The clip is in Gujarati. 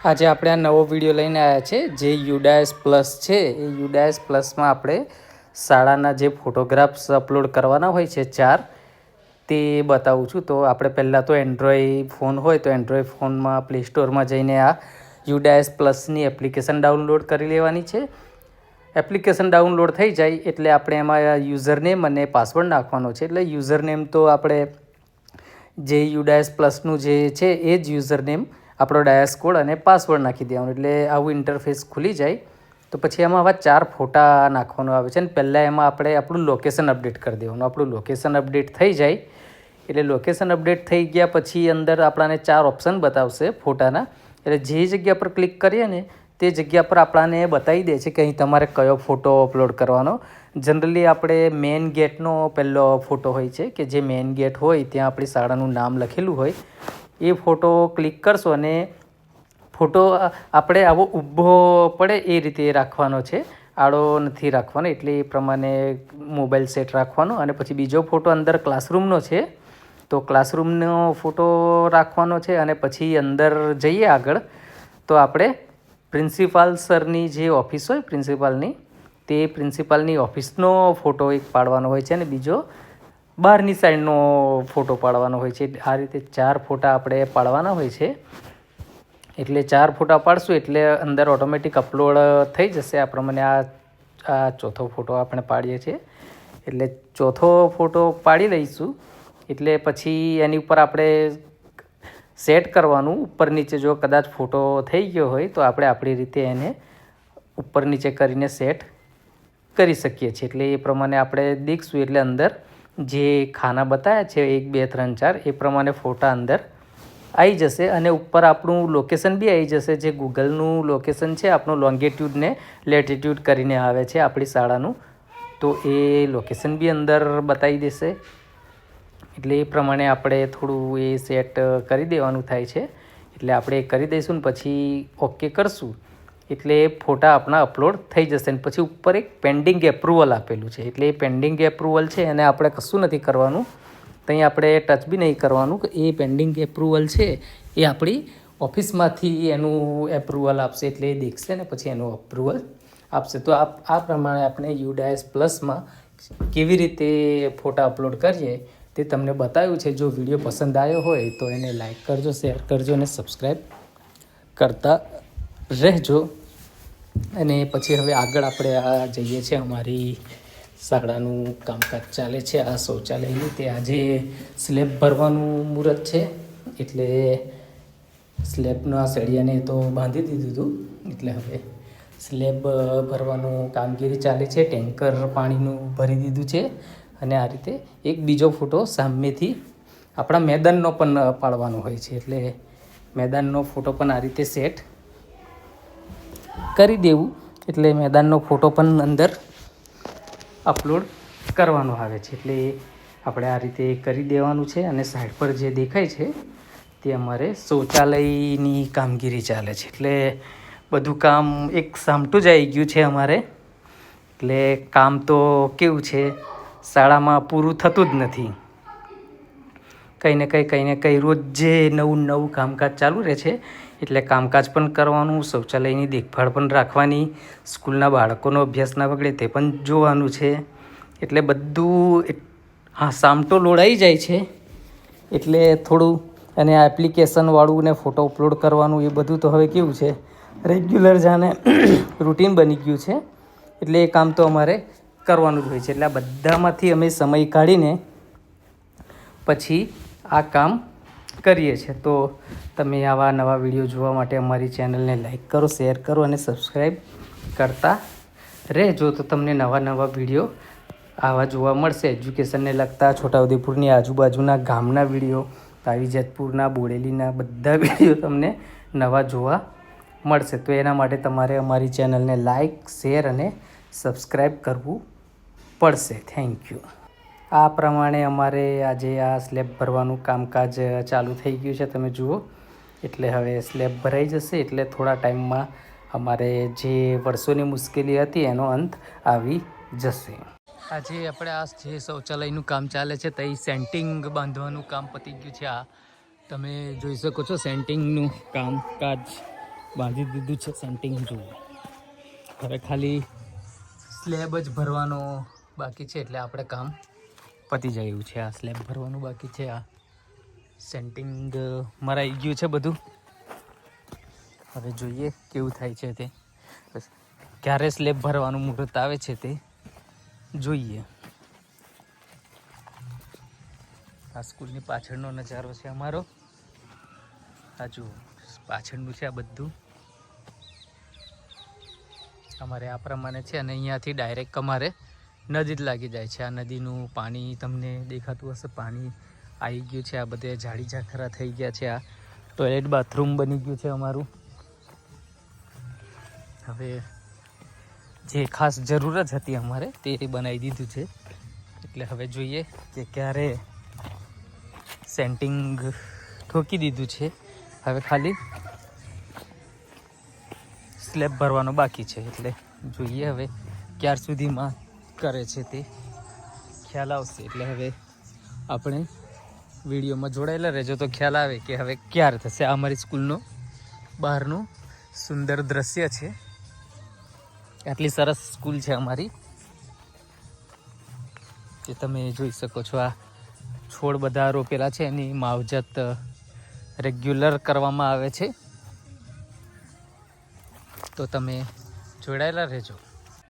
આજે આપણે આ નવો વીડિયો લઈને આવ્યા છે, જે યુડાયસ પ્લસ છે. એ યુડાયસ પ્લસમાં આપણે શાળાના જે ફોટોગ્રાફ્સ અપલોડ કરવાના હોય છે ચાર, તે બતાવું છું. તો આપણે પહેલાં તો એન્ડ્રોઈડ ફોન હોય તો એન્ડ્રોઈડ ફોનમાં પ્લે સ્ટોરમાં જઈને આ યુડાયસ પ્લસની એપ્લિકેશન ડાઉનલોડ કરી લેવાની છે. એપ્લિકેશન ડાઉનલોડ થઈ જાય એટલે આપણે એમાં યુઝર નેમ અને પાસવર્ડ નાખવાનો છે. એટલે યુઝર નેમ તો આપણે જે યુડાયસ પ્લસનું જે છે એ જ યુઝર નેમ આપણો ડાયસ કોડ અને પાસવર્ડ નાખી દેવાનો. એટલે આવું ઇન્ટરફેસ ખુલી જાય, તો પછી એમાં આવા ચાર ફોટા નાખવાનો આવે છે અને પહેલાં એમાં આપણે આપણું લોકેશન અપડેટ કરી દેવાનું. આપણું લોકેશન અપડેટ થઈ જાય, એટલે લોકેશન અપડેટ થઈ ગયા પછી અંદર આપણાને ચાર ઓપ્શન બતાવશે ફોટાના. એટલે જે જગ્યા પર ક્લિક કરીએ ને, તે જગ્યા પર આપણાને બતાવી દે છે કે અહીં તમારે કયો ફોટો અપલોડ કરવાનો. જનરલી આપણે મેઇન ગેટનો પહેલો ફોટો હોય છે, કે જે મેઇન ગેટ હોય, ત્યાં આપણી શાળાનું નામ લખેલું હોય. એ ફોટો ક્લિક કરશો અને ફોટો આપણે આવો ઊભો પડે એ રીતે રાખવાનો છે. આડો નથી રાખવાનો, એટલે એ પ્રમાણે મોબાઈલ સેટ રાખવાનો અને પછી બીજો ફોટો અંદર ક્લાસરૂમનો છે. તો ક્લાસરૂમનો ફોટો રાખવાનો છે અને પછી અંદર જઈએ આગળ. તો આપણે પ્રિન્સિપાલ સરની જે ઓફિસ હોય, પ્રિન્સિપાલની, તે પ્રિન્સિપાલની ઓફિસનો ફોટો એક પાડવાનો હોય છે અને બીજો બહારની સાઈડનો ફોટો પાડવાનો હોય છે. આ રીતે ચાર ફોટા આપણે પાડવાના હોય છે. એટલે ચાર ફોટા પાડશું એટલે અંદર ઓટોમેટિક અપલોડ થઈ જશે. આ પ્રમાણે આ આ ચોથો ફોટો આપણે પાડીએ છીએ. એટલે ચોથો ફોટો પાડી લઈશું. એટલે પછી એની ઉપર આપણે સેટ કરવાનું. ઉપર નીચે જો કદાચ ફોટો થઈ ગયો હોય તો આપણે આપણી રીતે એને ઉપર નીચે કરીને સેટ કરી શકીએ છીએ. એટલે એ પ્રમાણે આપણે દીખશું. એટલે અંદર જે ખાના બતાવ્યા છે, એક, બે, ત્રણ, ચાર, એ પ્રમાણે ફોટા અંદર આવી જશે અને ઉપર આપણું લોકેશન બી આવી જશે. જે ગૂગલનું લોકેશન છે, આપણું લોંગેટ્યુડને લેટિટ્યુડ કરીને આવે છે આપણી શાળાનું. તો એ લોકેશન બી અંદર બતાવી દેશે. એટલે એ પ્રમાણે આપણે થોડું એ સેટ કરી દેવાનું થાય છે. એટલે આપણે કરી દઈશું ને પછી ઓકે કરશું. એટલે એ ફોટા આપણા અપલોડ થઈ જશે ને પછી ઉપર એક પેન્ડિંગ એપ્રુવલ આપેલું છે. એટલે એ પેન્ડિંગ એપ્રુવલ છે એને આપણે કશું નથી કરવાનું. ત્યાં આપણે ટચ બી નહીં કરવાનું એ પેન્ડિંગ એપ્રુવલ છે એ આપણી ઓફિસમાંથી એનું એપ્રુવલ આપશે એટલે એ દેખશે ને પછી એનું અપ્રુવલ આપશે. તો આ પ્રમાણે આપણે યુડાયસ પ્લસમાં કેવી રીતે ફોટા અપલોડ કરીએ તે તમને બતાવ્યું છે. જો વીડિયો પસંદ આવ્યો હોય તો એને લાઈક કરજો શેર કરજો અને સબસ્ક્રાઈબ કરતા રહેજો. અને પછી હવે આગળ આપણે આ જઈએ છીએ અમારી શાળાનું કામકાજ ચાલે છે, આ શૌચાલયનું. તે આજે સ્લેબ ભરવાનું મુહૂર્ત છે, એટલે સ્લેબના સળિયાને તો બાંધી દીધું હતું. એટલે હવે સ્લેબ ભરવાનું કામગીરી ચાલે છે, ટેન્કર પાણીનું ભરી દીધું છે અને આ રીતે એક બીજો ફોટો સામેથી આપણા મેદાનનો પણ પાડવાનો હોય છે. એટલે મેદાનનો ફોટો પણ આ રીતે સેટ કરી દેવું. એટલે મેદાનનો ફોટો પણ અંદર અપલોડ કરવાનો આવે છે. એટલે આપણે આ રીતે કરી દેવાનું છે અને સાઈડ પર જે દેખાય છે તે અમારે શૌચાલયની કામગીરી ચાલે છે. એટલે બધું કામ એક સામટું જ આવી ગયું છે અમારે. એટલે કામ તો કેવું છે, શાળામાં પૂરું થતું જ નથી. કંઈ ને કંઈ કંઈ ને કંઈ રોજ જે નવું નવું કામકાજ ચાલુ રહે છે એટલે કામકાજ પણ કરવાનું, શૌચાલયની દેખભાળ પણ રાખવાની, સ્કૂલના બાળકોનો અભ્યાસ ના બગડે તે પણ જોવાનું છે. એટલે બધું હા સામટો લોડાઈ જાય છે. એટલે થોડું, અને આ એપ્લિકેશનવાળું ને ફોટો અપલોડ કરવાનું એ બધું તો હવે કેવું છે રેગ્યુલર જાને રૂટીન બની ગયું છે. એટલે એ કામ તો અમારે કરવાનું જ હોય છે. એટલે આ બધામાંથી અમે સમય કાઢીને પછી આ કામ કરીએ છીએ. તો તમે આવા નવા વીડિયો જોવા માટે અમારી ચેનલને લાઈક કરો, શેર કરો અને સબસ્ક્રાઈબ કરતા રહેજો. તો તમને નવા નવા વીડિયો આવા જોવા મળશે. એજ્યુકેશનને લગતા છોટાઉદેપુરની આજુબાજુના ગામના વીડિયો તાવી જેતપુરના બોડેલીના બધા વીડિયો તમને નવા જોવા મળશે. તો એના માટે તમારે અમારી ચેનલને લાઇક શેર અને સબસ્ક્રાઈબ કરવું પડશે. Thank you. આ પ્રમાણે અમારે આજે આ સ્લેબ ભરવાનું કામકાજ ચાલુ થઈ ગયું છે, તમે જુઓ. એટલે હવે સ્લેબ ભરાઈ જશે, એટલે થોડા ટાઈમમાં અમારે જે વર્ષોની મુશ્કેલી હતી એનો અંત આવી જશે. આજે આપણે આ જે શૌચાલયનું કામ ચાલે છે, તે સેન્ટિંગ બાંધવાનું કામ પતી ગયું છે. આ તમે જોઈ શકો છો, સેન્ટિંગનું કામકાજ બાંધી દીધું છે, સેન્ટિંગ જુઓ હવે ખાલી સ્લેબ જ ભરવાનો બાકી છે, એટલે આપણે કામ પતી જાય એવું છે. આ સ્લેબ ભરવાનું બાકી છે. આ સેન્ટિંગ મરાઈ ગયું છે બધું. હવે જોઈએ કેવું થાય છે તે. ક્યારે સ્લેબ ભરવાનું મુહૂર્ત આવે છે તે જોઈએ. આ સ્કૂલની પાછળનો નજારો છે અમારો. આ જુઓ, પાછળનું છે આ બધું. અમારે આ પ્રમાણે છે અને અહીંયાથી ડાયરેક્ટ અમારે નદી જ લાગી જાય છે. આ નદીનું પાણી તમને દેખાતું હશે. પાણી આવી ગયું છે. આ બધે જાડી ઝાખરા થઈ ગયા છે. આ ટોયલેટ બાથરૂમ બની ગયું છે અમારું. હવે જે ખાસ જરૂરત હતી અમારે તે બનાવી દીધું છે. એટલે હવે જોઈએ કે ક્યારે સેન્ટિંગ ઠોકી દીધું છે. હવે ખાલી સ્લેબ ભરવાનો બાકી છે. એટલે જોઈએ હવે ક્યાર સુધીમાં કરે છે તે. ખ્યાલ આવશે, એટલે હવે આપણે વિડીયોમાં જોડાયેલા રહેજો. તો ખ્યાલ આવે કે હવે ક્યારે થશે આ અમારી સ્કૂલનો, બહારનું સુંદર દ્રશ્ય છે. આટલી સરસ સ્કૂલ છે અમારી. જે તમે જોઈ શકો છો આ છોડ બધા રોપેલા છે. એની માવજત રેગ્યુલર કરવામાં આવે છે. તો તમે જોડાયેલા રહેજો.